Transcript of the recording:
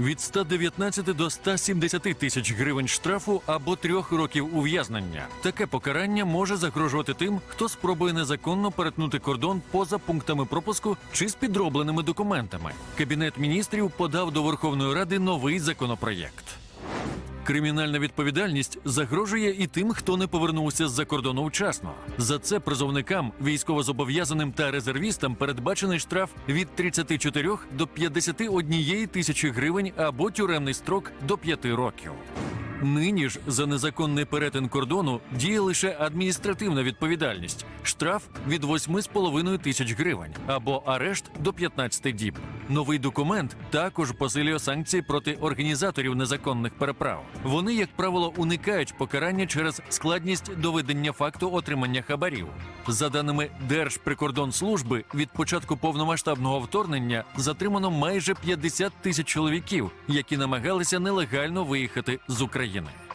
від 119 до 170 тисяч гривень штрафу або трьох років ув'язнення. Таке покарання може загрожувати тим, хто спробує незаконно перетнути кордон поза пунктами пропуску чи з підробленими документами. Кабінет міністрів подав до Верховної Ради новий законопроєкт. Кримінальна відповідальність загрожує і тим, хто не повернувся з-за кордону вчасно. За це призовникам, військовозобов'язаним та резервістам передбачений штраф від 34 до 51 тисячі гривень або тюремний строк до 5 років. Нині ж за незаконний перетин кордону діє лише адміністративна відповідальність штраф від 8,5 тисяч гривень або арешт до 15 діб. Новий документ також посилює санкції проти організаторів незаконних переправ. Вони, як правило, уникають покарання через складність доведення факту отримання хабарів. За даними Держприкордонслужби, від початку повномасштабного вторгнення затримано майже 50 тисяч чоловіків, які намагалися нелегально виїхати з України.